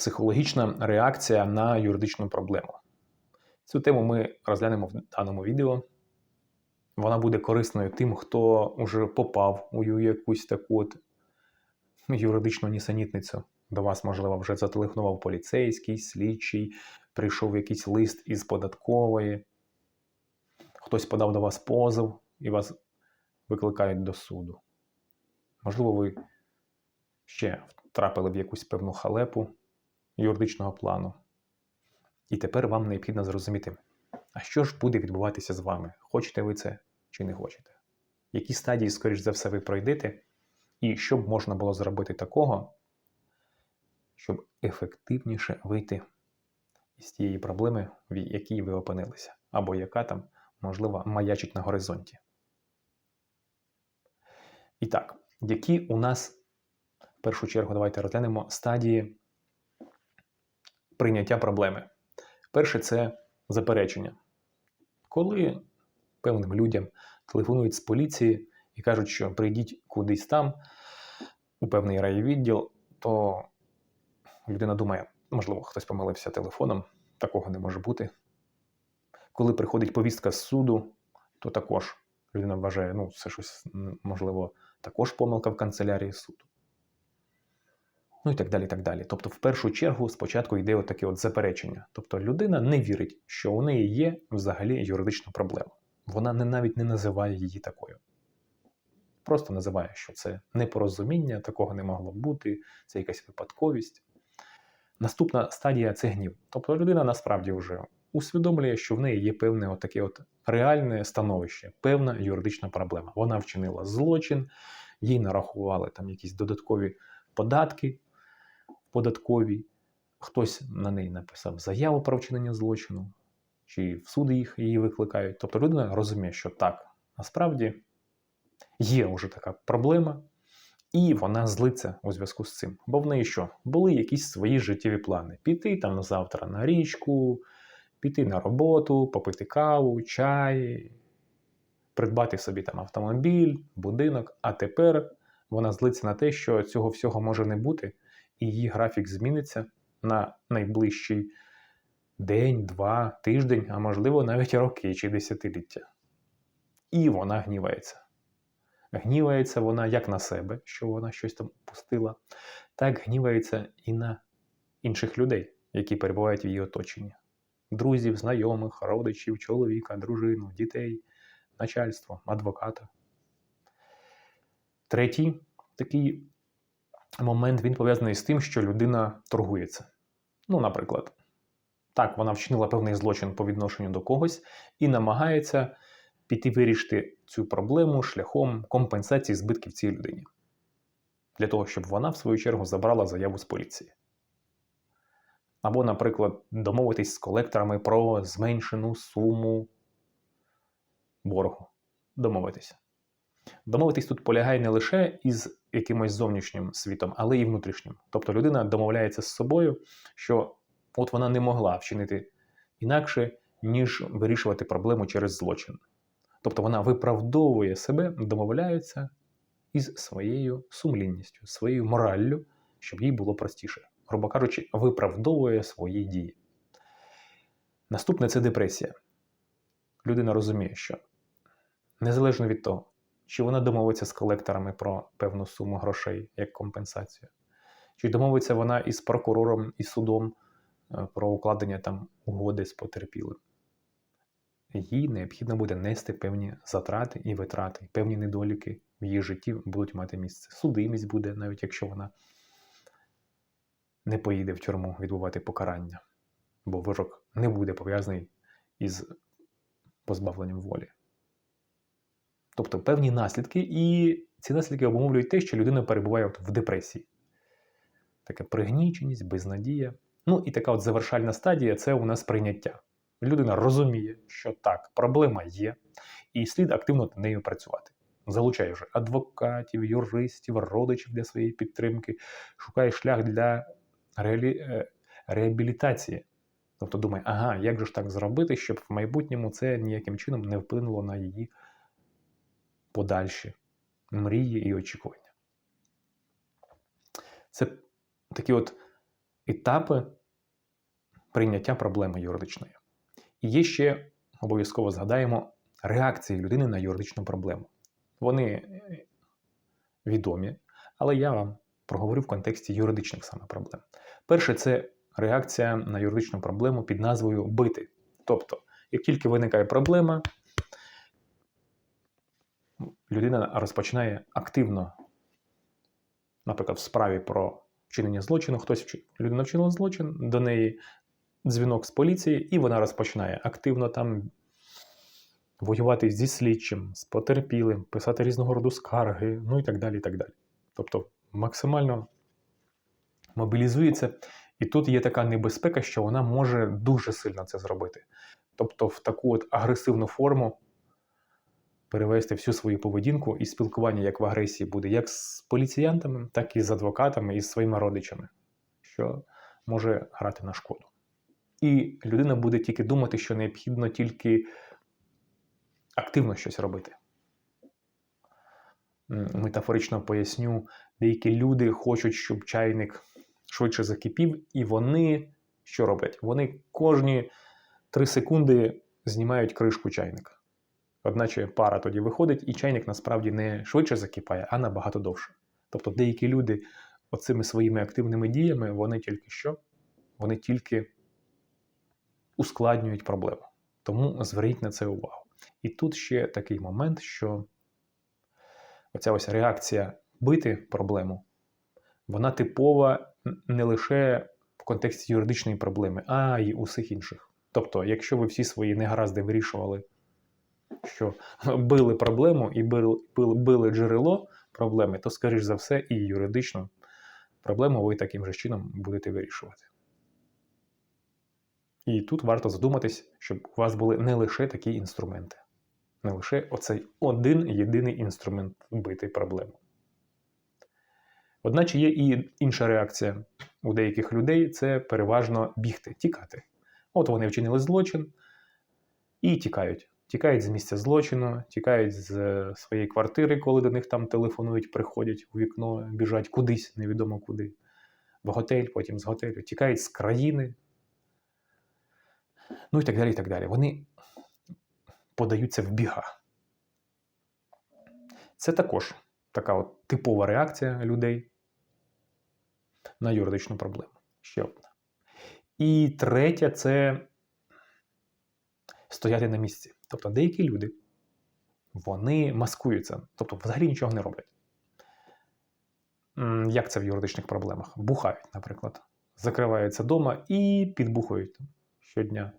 психологічна реакція на юридичну проблему. Цю тему ми розглянемо в даному відео. Вона буде корисною тим, хто вже попав у якусь таку от юридичну нісенітницю. До вас, можливо, вже зателефонував поліцейський, слідчий, прийшов якийсь лист із податкової, хтось подав до вас позов і вас викликають до суду. Можливо, ви ще втрапили в якусь певну халепу юридичного плану. І тепер вам необхідно зрозуміти, а що ж буде відбуватися з вами? Хочете ви це чи не хочете? Які стадії, скоріш за все, ви пройдете, і що б можна було зробити такого, щоб ефективніше вийти із тієї проблеми, в якій ви опинилися, або яка там, можливо, маячить на горизонті. І так, які у нас в першу чергу давайте розглянемо стадії прийняття проблеми. Перше це заперечення. Коли певним людям телефонують з поліції і кажуть, що прийдіть кудись там, у певний райвідділ, то людина думає, можливо, хтось помилився телефоном, такого не може бути. Коли приходить повістка з суду, то також людина вважає, ну, це щось, можливо, також помилка в канцелярії суду. Ну і так далі. так далі. Тобто, в першу чергу, спочатку йде таке от заперечення. Тобто людина не вірить, що у неї є взагалі юридична проблема. Вона не, навіть не називає її такою. Просто називає, що це непорозуміння, такого не могло бути, це якась випадковість. Наступна стадія це гнів. Тобто людина насправді вже усвідомлює, що в неї є певне от таке от реальне становище, певна юридична проблема. Вона вчинила злочин, їй нарахували там якісь додаткові податки податковій, хтось на неї написав заяву про вчинення злочину, чи в суди їх її викликають. Тобто людина розуміє, що так, насправді є вже така проблема, і вона злиться у зв'язку з цим. Бо в неї що? Були якісь свої життєві плани: піти там завтра на річку, піти на роботу, попити каву, чай, придбати собі там автомобіль, будинок, а тепер. Вона злиться на те, що цього всього може не бути, і її графік зміниться на найближчий день, два, тиждень, а можливо навіть роки чи десятиліття. І вона гнівається. Гнівається вона як на себе, що вона щось там пустила, так гнівається і на інших людей, які перебувають в її оточенні: друзів, знайомих, родичів, чоловіка, дружину, дітей, начальство, адвоката. Третій такий момент він пов'язаний з тим, що людина торгується. Ну, наприклад, так, вона вчинила певний злочин по відношенню до когось і намагається піти вирішити цю проблему шляхом компенсації збитків цій людині. Для того, щоб вона, в свою чергу, забрала заяву з поліції. Або, наприклад, домовитись з колекторами про зменшену суму боргу. Домовитися. Домовитись тут полягає не лише із якимось зовнішнім світом, але і внутрішнім. Тобто людина домовляється з собою, що от вона не могла вчинити інакше, ніж вирішувати проблему через злочин. Тобто вона виправдовує себе, домовляється із своєю сумлінністю, своєю мораллю, щоб їй було простіше. Грубо кажучи, виправдовує свої дії. Наступне це депресія. Людина розуміє, що незалежно від того, чи вона домовиться з колекторами про певну суму грошей як компенсацію? Чи домовиться вона із прокурором і судом е, про укладення там угоди з потерпілим? Їй необхідно буде нести певні затрати і витрати, певні недоліки в її житті будуть мати місце. Судимість буде, навіть якщо вона не поїде в тюрму відбувати покарання, бо вирок не буде пов'язаний із позбавленням волі. Тобто певні наслідки, і ці наслідки обумовлюють те, що людина перебуває от в депресії. Така пригніченість, безнадія. Ну і така от завершальна стадія це у нас прийняття. Людина розуміє, що так, проблема є, і слід активно над нею працювати. Залучає вже адвокатів, юристів, родичів для своєї підтримки, шукає шлях для реалі... Е, реабілітації. Тобто думає, ага, як же ж так зробити, щоб в майбутньому це ніяким чином не вплинуло на її подальші мрії і очікування. Це такі от етапи прийняття проблеми юридичної. І є ще обов'язково згадаємо реакції людини на юридичну проблему. Вони е, відомі, але я вам проговорю в контексті юридичних саме проблем. Перше, це реакція на юридичну проблему під назвою бити. Тобто, як тільки виникає проблема, людина розпочинає активно, наприклад, в справі про вчинення злочину, хтось людина вчинила злочин, до неї дзвінок з поліції, і вона розпочинає активно там воювати зі слідчим, з потерпілим, писати різного роду скарги, ну і так далі. і так далі. Тобто максимально мобілізується. І тут є така небезпека, що вона може дуже сильно це зробити. Тобто в таку от агресивну форму перевести всю свою поведінку і спілкування як в агресії буде як з поліціянтами, так і з адвокатами, і з своїми родичами, що може грати на шкоду. І людина буде тільки думати, що необхідно тільки активно щось робити. Метафорично поясню, деякі люди хочуть, щоб чайник швидше закипів, і вони що роблять? Вони кожні 3 секунди знімають кришку чайника. Одначе пара тоді виходить, і чайник насправді не швидше закипає, а набагато довше. Тобто деякі люди оцими своїми активними діями, вони тільки що? Вони тільки ускладнюють проблему. Тому зверніть на це увагу. І тут ще такий момент, що оця ось реакція бити проблему, вона типова не лише в контексті юридичної проблеми, а й усіх інших. Тобто, якщо ви всі свої негаразди вирішували, що били проблему і били, били, били джерело проблеми, то, скоріш за все, і юридичну проблему ви таким же чином будете вирішувати. І тут варто задуматись, щоб у вас були не лише такі інструменти, не лише оцей один єдиний інструмент бити проблему. Одначе є і інша реакція у деяких людей це переважно бігти, тікати. От вони вчинили злочин і тікають. Тікають з місця злочину, тікають з е, своєї квартири, коли до них там телефонують, приходять у вікно, біжать кудись, невідомо куди, в готель, потім з готелю, тікають з країни, ну і так далі. і так далі. Вони подаються в біга. Це також така от типова реакція людей на юридичну проблему. Ще одна. І третя це стояти на місці. Тобто деякі люди вони маскуються, тобто взагалі нічого не роблять. Як це в юридичних проблемах? Бухають, наприклад. Закриваються вдома і підбухують щодня.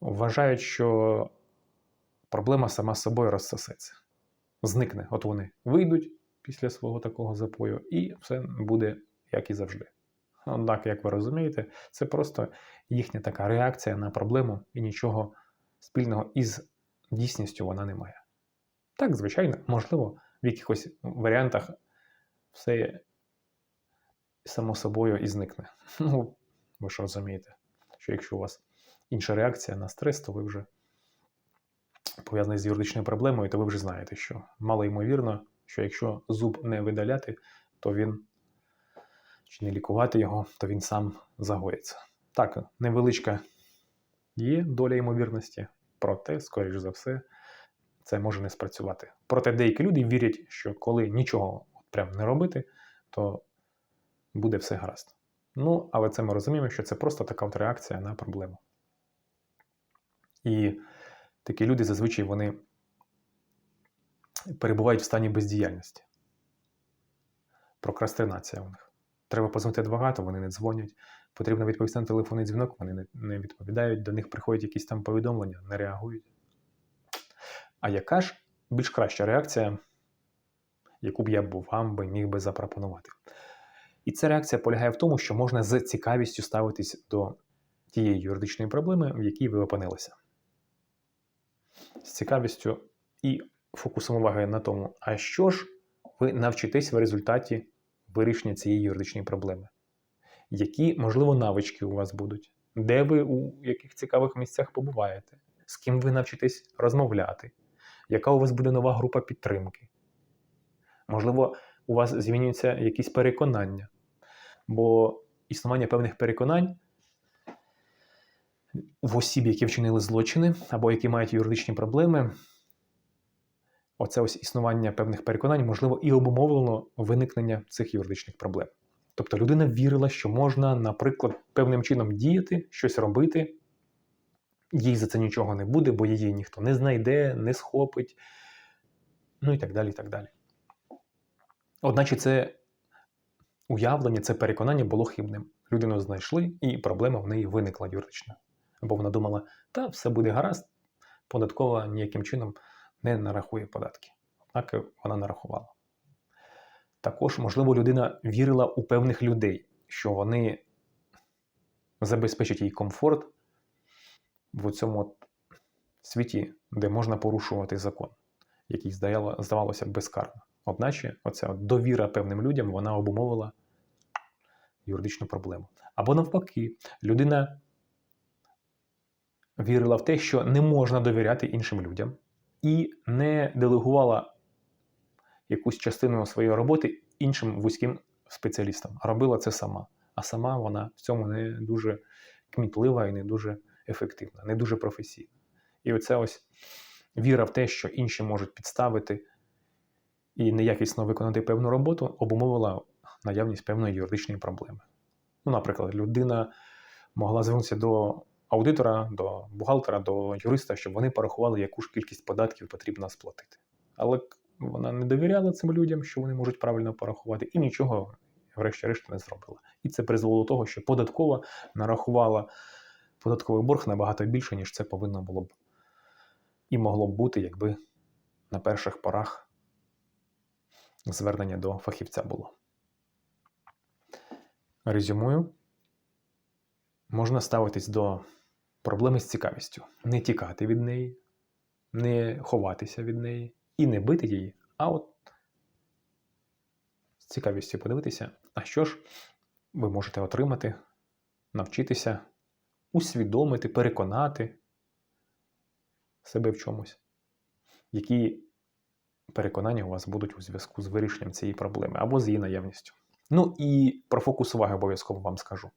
Вважають, що проблема сама з собою розсосеться. Зникне. От вони вийдуть після свого такого запою, і все буде як і завжди. Однак, як ви розумієте, це просто їхня така реакція на проблему і нічого спільного із дійсністю вона не має. Так, звичайно, можливо, в якихось варіантах все само собою і зникне. Ну, ви ж розумієте, що якщо у вас інша реакція на стрес, то ви вже пов'язаний з юридичною проблемою, то ви вже знаєте, що мало ймовірно, що якщо зуб не видаляти, то він чи не лікувати його, то він сам загоїться. Так, невеличка є доля ймовірності, проте, скоріш за все, це може не спрацювати. Проте деякі люди вірять, що коли нічого прям не робити, то буде все гаразд. Ну, але це ми розуміємо, що це просто така от реакція на проблему. І такі люди зазвичай вони перебувають в стані бездіяльності. Прокрастинація у них. Треба позвонити адвокату, вони не дзвонять. Потрібно відповісти на телефонний дзвінок, вони не, відповідають, до них приходять якісь там повідомлення, не реагують. А яка ж більш краща реакція, яку б я б вам би міг би запропонувати? І ця реакція полягає в тому, що можна з цікавістю ставитись до тієї юридичної проблеми, в якій ви опинилися. З цікавістю і фокусом уваги на тому, а що ж ви навчитесь в результаті вирішення цієї юридичної проблеми? Які, можливо, навички у вас будуть? Де ви у яких цікавих місцях побуваєте? З ким ви навчитесь розмовляти? Яка у вас буде нова група підтримки? Можливо, у вас змінюються якісь переконання. Бо існування певних переконань в осіб, які вчинили злочини або які мають юридичні проблеми. Оце ось існування певних переконань, можливо, і обумовлено виникнення цих юридичних проблем. Тобто людина вірила, що можна, наприклад, певним чином діяти, щось робити, їй за це нічого не буде, бо її ніхто не знайде, не схопить, ну і так далі. і так далі. Одначе це уявлення, це переконання було хибним. Людину знайшли, і проблема в неї виникла юридична. Бо вона думала, та все буде гаразд, податкова ніяким чином не нарахує податки. Однак вона нарахувала. Також, можливо, людина вірила у певних людей, що вони забезпечать їй комфорт в цьому світі, де можна порушувати закон, який здавалося безкарно. Одначе, оця довіра певним людям вона обумовила юридичну проблему. Або навпаки, людина вірила в те, що не можна довіряти іншим людям, і не делегувала якусь частину своєї роботи іншим вузьким спеціалістам, робила це сама. А сама вона в цьому не дуже кмітлива і не дуже ефективна, не дуже професійна. І оця ось віра в те, що інші можуть підставити і неякісно виконати певну роботу, обумовила наявність певної юридичної проблеми. Ну, Наприклад, людина могла звернутися до аудитора, до бухгалтера, до юриста, щоб вони порахували, яку ж кількість податків потрібно сплатити. Але вона не довіряла цим людям, що вони можуть правильно порахувати, і нічого, врешті-решт, не зробила. І це призвело до того, що податкова нарахувала податковий борг набагато більше, ніж це повинно було б і могло б бути, якби на перших порах звернення до фахівця було. Резюмую, можна ставитись до проблеми з цікавістю, не тікати від неї, не ховатися від неї і не бити її, а от з цікавістю подивитися, а що ж ви можете отримати, навчитися, усвідомити, переконати себе в чомусь, які переконання у вас будуть у зв'язку з вирішенням цієї проблеми або з її наявністю. Ну і про фокус уваги обов'язково вам скажу.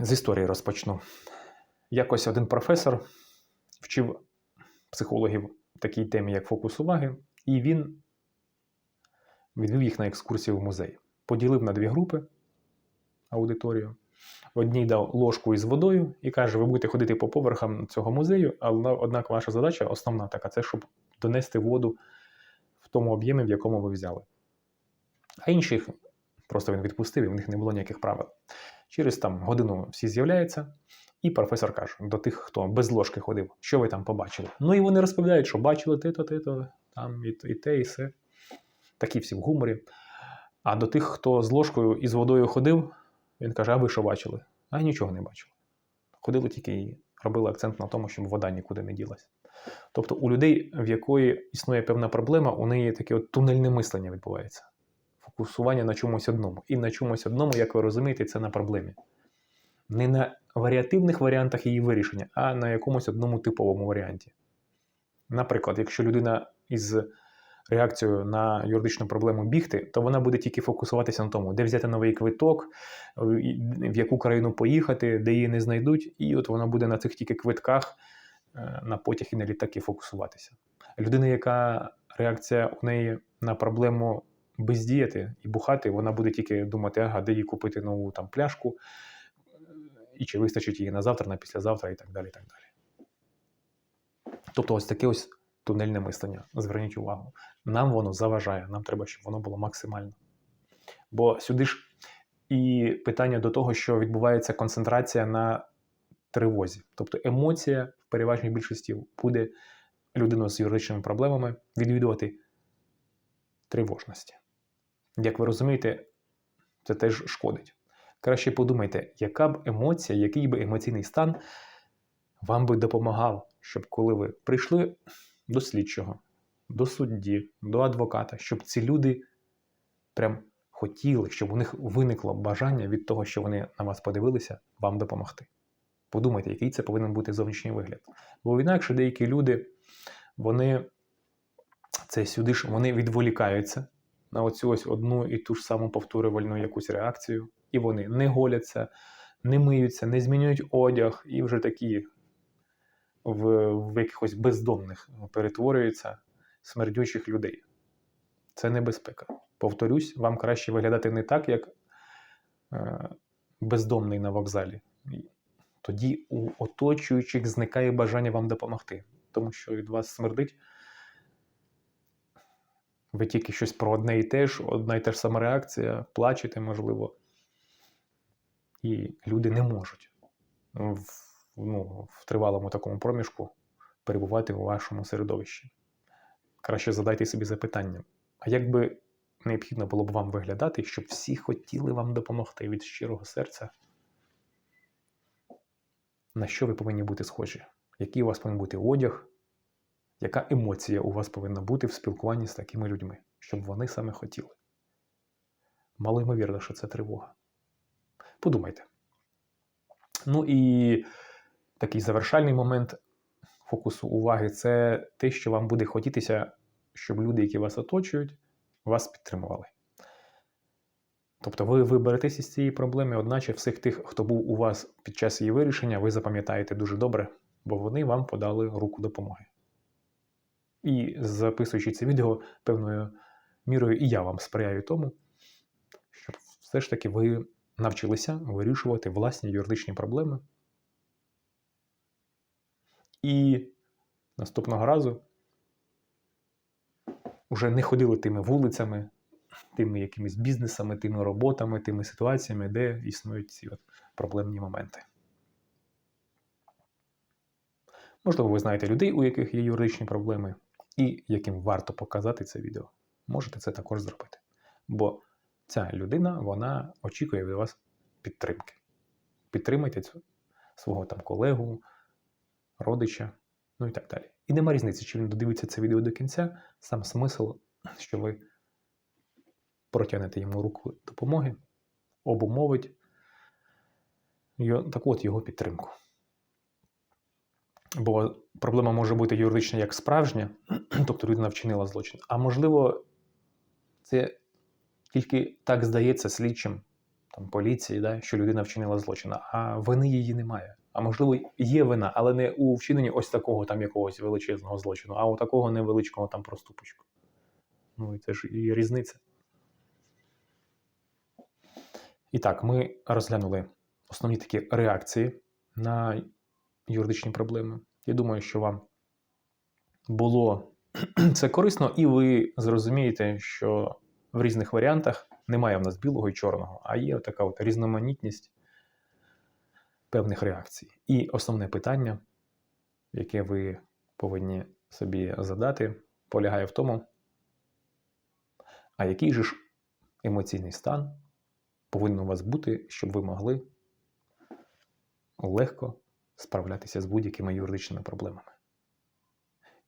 З історії розпочну. Якось один професор вчив психологів такій темі, як фокус уваги, і він відвів їх на екскурсію в музей. Поділив на дві групи аудиторію. Одній дав ложку із водою і каже: ви будете ходити по поверхам цього музею, але однак ваша задача основна така це щоб донести воду в тому об'ємі, в якому ви взяли. А інших просто він відпустив, і в них не було ніяких правил. Через там годину всі з'являються, і професор каже до тих, хто без ложки ходив, що ви там побачили. Ну і вони розповідають, що бачили те-то, те-то, там і, і те, і все. Такі всі в гуморі. А до тих, хто з ложкою і з водою ходив, він каже: А ви що бачили? А нічого не бачили. Ходили тільки і робили акцент на тому, щоб вода нікуди не ділась. Тобто у людей, в якої існує певна проблема, у неї таке от тунельне мислення відбувається. Фокусування на чомусь одному. І на чомусь одному, як ви розумієте, це на проблемі. Не на варіативних варіантах її вирішення, а на якомусь одному типовому варіанті. Наприклад, якщо людина із реакцією на юридичну проблему бігти, то вона буде тільки фокусуватися на тому, де взяти новий квиток, в яку країну поїхати, де її не знайдуть, і от вона буде на цих тільки квитках е, на потяг і на літаки фокусуватися. Людина, яка реакція у неї на проблему бездіяти і бухати, вона буде тільки думати, ага, де їй купити нову там пляшку, і чи вистачить її на завтра, на післязавтра і так далі. І так далі. Тобто, ось таке ось тунельне мислення. Зверніть увагу. Нам воно заважає, нам треба, щоб воно було максимально. Бо сюди ж і питання до того, що відбувається концентрація на тривозі. Тобто емоція в переважній більшості буде людину з юридичними проблемами відвідувати тривожності. Як ви розумієте, це теж шкодить. Краще подумайте, яка б емоція, який би емоційний стан вам би допомагав, щоб коли ви прийшли до слідчого, до судді, до адвоката, щоб ці люди прям хотіли, щоб у них виникло бажання від того, що вони на вас подивилися, вам допомогти. Подумайте, який це повинен бути зовнішній вигляд. Бо інакше деякі люди, вони це сюди ж вони відволікаються, на оцю ось одну і ту ж саму повторювальну якусь реакцію, і вони не голяться, не миються, не змінюють одяг, і вже такі в, в якихось бездомних перетворюються смердючих людей. Це небезпека. Повторюсь, вам краще виглядати не так, як е, бездомний на вокзалі. Тоді у оточуючих зникає бажання вам допомогти, тому що від вас смердить. Ви тільки щось про одне і те ж, одна і та ж сама реакція, плачете, можливо. І люди не можуть в, ну, в тривалому такому проміжку перебувати у вашому середовищі. Краще задайте собі запитання: а як би необхідно було б вам виглядати, щоб всі хотіли вам допомогти від щирого серця? На що ви повинні бути схожі? Який у вас повинен бути одяг? Яка емоція у вас повинна бути в спілкуванні з такими людьми, щоб вони саме хотіли? Мало ймовірно, що це тривога. Подумайте. Ну і такий завершальний момент фокусу уваги це те, що вам буде хотітися, щоб люди, які вас оточують, вас підтримували. Тобто ви виберетесь із цієї проблеми, одначе всіх тих, хто був у вас під час її вирішення, ви запам'ятаєте дуже добре, бо вони вам подали руку допомоги. І записуючи це відео певною мірою, і я вам сприяю тому, щоб все ж таки ви навчилися вирішувати власні юридичні проблеми. І наступного разу вже не ходили тими вулицями, тими якимись бізнесами, тими роботами, тими ситуаціями, де існують ці от проблемні моменти. Можливо, ви знаєте людей, у яких є юридичні проблеми, і яким варто показати це відео. Можете це також зробити. Бо ця людина вона очікує від вас підтримки. Підтримайте цю свого там колегу, родича, ну і так далі. І нема різниці, чи він додивиться це відео до кінця, сам смисл, що ви протягнете йому руку допомоги, обумовить так от його підтримку. Бо проблема може бути юридична як справжня, тобто людина вчинила злочин. А можливо, це тільки так здається слідчим там, поліції, да, що людина вчинила злочин, а вини її немає. А можливо, є вина, але не у вчиненні ось такого там якогось величезного злочину, а у такого невеличкого там проступочку. Ну і це ж і різниця. І так, ми розглянули основні такі реакції на юридичні проблеми. Я думаю, що вам було це корисно, і ви зрозумієте, що в різних варіантах немає в нас білого і чорного, а є така от різноманітність певних реакцій. І основне питання, яке ви повинні собі задати, полягає в тому, а який же ж емоційний стан повинен у вас бути, щоб ви могли легко справлятися з будь-якими юридичними проблемами.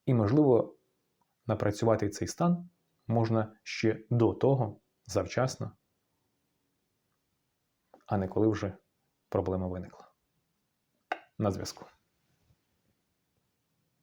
І, можливо, напрацювати цей стан можна ще до того, завчасно, а не коли вже проблема виникла. На зв'язку.